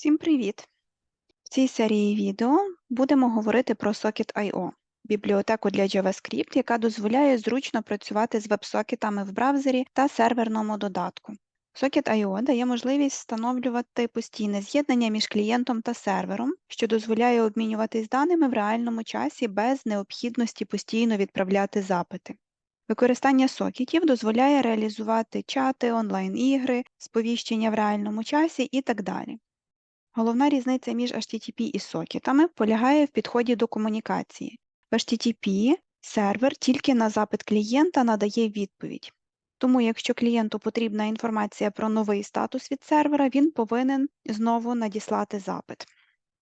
Всім привіт! В цій серії відео будемо говорити про Socket.io – бібліотеку для JavaScript, яка дозволяє зручно працювати з веб-сокетами в браузері та серверному додатку. Socket.io дає можливість встановлювати постійне з'єднання між клієнтом та сервером, що дозволяє обмінюватись даними в реальному часі без необхідності постійно відправляти запити. Використання сокетів дозволяє реалізувати чати, онлайн-ігри, сповіщення в реальному часі і так далі. Головна різниця між HTTP і сокетами полягає в підході до комунікації. В HTTP сервер тільки на запит клієнта надає відповідь. Тому, якщо клієнту потрібна інформація про новий статус від сервера, він повинен знову надіслати запит.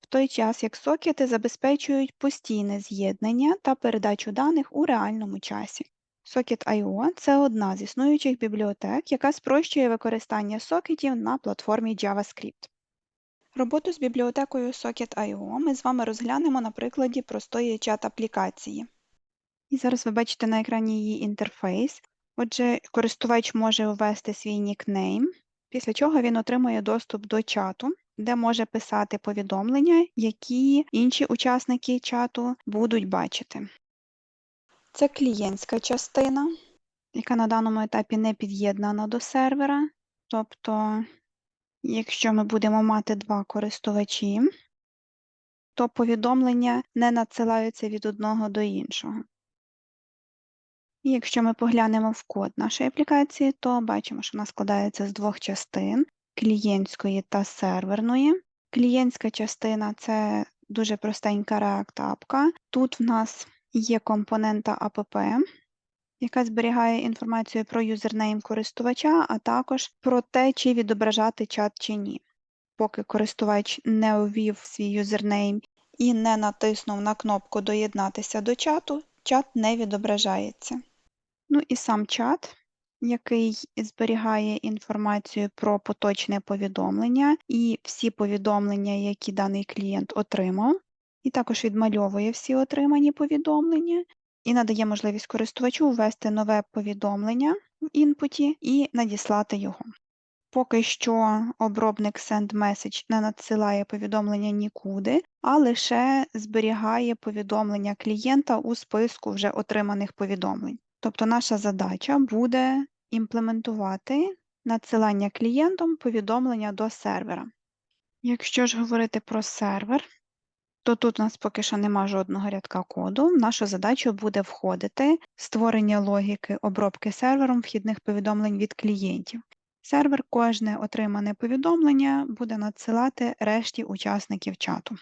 В той час як сокети забезпечують постійне з'єднання та передачу даних у реальному часі. Socket.io – це одна з існуючих бібліотек, яка спрощує використання сокетів на платформі JavaScript. Роботу з бібліотекою Socket.io ми з вами розглянемо на прикладі простої чат-аплікації. І зараз ви бачите на екрані її інтерфейс. Отже, користувач може ввести свій нікнейм, після чого він отримує доступ до чату, де може писати повідомлення, які інші учасники чату будуть бачити. Це клієнтська частина, яка на даному етапі не під'єднана до сервера. Тобто, якщо ми будемо мати два користувачі, то повідомлення не надсилаються від одного до іншого. Якщо ми поглянемо в код нашої аплікації, то бачимо, що вона складається з двох частин клієнтської та серверної. Клієнтська частина це дуже простенька React-апка. Тут в нас є компонента app, яка зберігає інформацію про юзернейм користувача, а також про те, чи відображати чат чи ні. Поки користувач не ввів свій юзернейм і не натиснув на кнопку Доєднатися до чату, чат не відображається. Ну і сам чат, який зберігає інформацію про поточне повідомлення і всі повідомлення, які даний клієнт отримав, і також відмальовує всі отримані повідомлення і надає можливість користувачу ввести нове повідомлення в інпуті і надіслати його. Поки що обробник SendMessage не надсилає повідомлення нікуди, а лише зберігає повідомлення клієнта у списку вже отриманих повідомлень. Тобто наша задача буде імплементувати надсилання клієнтом повідомлення до сервера. Якщо ж говорити про сервер, то тут у нас поки що нема жодного рядка коду. Наша нашу задачу буде входити створення логіки обробки сервером вхідних повідомлень від клієнтів. Сервер кожне отримане повідомлення буде надсилати решті учасників чату.